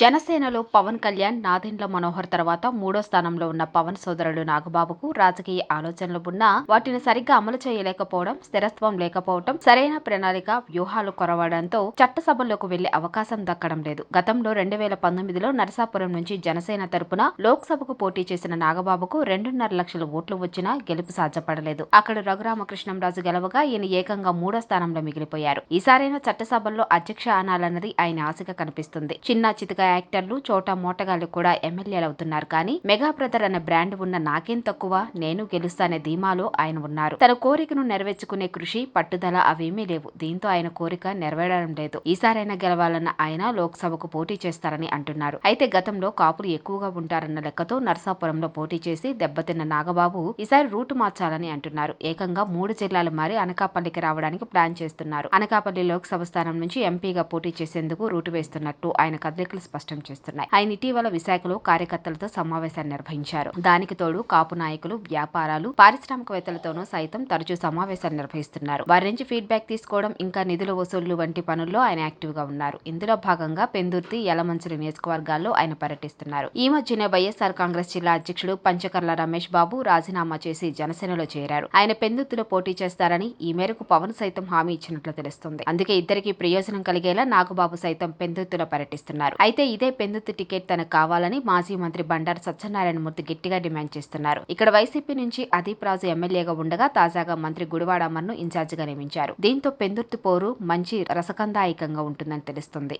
జనసేనలో పవన్ కళ్యాణ్ నాదెండ్ల మనోహర్ తర్వాత మూడో స్థానంలో ఉన్న పవన్ సోదరుడు నాగబాబుకు రాజకీయ ఆలోచనలు ఉన్నా వాటిని సరిగ్గా అమలు చేయలేకపోవడం స్థిరత్వం లేకపోవడం సరైన ప్రణాళిక వ్యూహాలు కొరవడంతో చట్టసభల్లోకి వెళ్ళే అవకాశం దక్కడం లేదు. గతంలో రెండు వేల పంతొమ్మిదిలో నరసాపురం నుంచి జనసేన తరపున లోక్సభకు పోటీ చేసిన నాగబాబుకు రెండున్నర లక్షల ఓట్లు వచ్చినా గెలుపు సాధ్యపడలేదు. అక్కడ రఘురామకృష్ణంరాజు గెలవగా ఈయన ఏకంగా మూడో స్థానంలో మిగిలిపోయారు. ఈసారైనా చట్టసభల్లో అధ్యక్ష అనాలన్నది ఆయన ఆశగా కనిపిస్తుంది. చిన్న చితక యాక్టర్లు చోటా మోటగాళ్ళు కూడా ఎమ్మెల్యేలు అవుతున్నారు. కానీ మెగా బ్రదర్ అనే బ్రాండ్ ఉన్న నాకేం తక్కువ? నేను గెలుస్తానే ధీమాలో ఆయన ఉన్నారు. తన కోరికను నెరవేర్చుకునే కృషి పట్టుదల అవేమీ లేవు. దీంతో ఆయన కోరిక నెరవేరడం లేదు. ఈసారైనా గెలవాలన్న ఆయన లోక్సభకు పోటీ చేస్తారని అంటున్నారు. అయితే గతంలో కాపులు ఎక్కువగా ఉంటారన్న లెక్కతో నర్సాపురంలో పోటీ చేసి దెబ్బతిన్న నాగబాబు ఈసారి రూటు మార్చాలని అంటున్నారు. ఏకంగా మూడు జిల్లాలు మారి అనకాపల్లికి రావడానికి ప్లాన్ చేస్తున్నారు. అనకాపల్లి లోక్సభ స్థానం నుంచి ఎంపీగా పోటీ చేసేందుకు రూటు వేస్తున్నట్టు ఆయన కదలికలు స్పష్టం చేస్తున్నాయి. ఆయన ఇటీవల విశాఖలో కార్యకర్తలతో సమావేశాన్ని నిర్వహించారు. దానికి తోడు కాపు నాయకులు వ్యాపారాలు పారిశ్రామికవేత్తలతోనూ సైతం తరచూ సమావేశాలు నిర్వహిస్తున్నారు. వారి నుంచి ఫీడ్బ్యాక్ తీసుకోవడం ఇంకా నిధుల వసూళ్ళు వంటి పనుల్లో ఆయన యాక్టివ్గా ఉన్నారు. ఇందులో భాగంగా పెందుర్తి యలమంచిలి నియోజకవర్గాల్లో ఆయన పర్యటిస్తున్నారు. ఈ మధ్యనే వైఎస్ఆర్ కాంగ్రెస్ జిల్లా అధ్యక్షుడు పంచకర్ల రమేష్ బాబు రాజీనామా చేసి జనసేనలో చేరారు. ఆయన పెందుర్తిలో పోటీ చేస్తారని ఈ మేరకు పవన్ సైతం హామీ ఇచ్చినట్లు తెలుస్తుంది. అందుకే ఇద్దరికి ప్రయోజనం కలిగేలా నాగబాబు సైతం పెందుర్తిలో పర్యటిస్తున్నారు. అయితే ఇదే పెందుర్తి టికెట్ తనకు కావాలని మాజీ మంత్రి బండారు సత్యనారాయణమూర్తి గట్టిగా డిమాండ్ చేస్తున్నారు. ఇక్కడ వైసీపీ నుంచి అదీప్ రాజు ఎమ్మెల్యేగా ఉండగా తాజాగా మంత్రి గుడివాడ అమర్ను ఇన్ఛార్జిగా నియమించారు. దీంతో పెందుర్తి పోరు మంచి రసకందాయకంగా ఉంటుందని తెలుస్తుంది.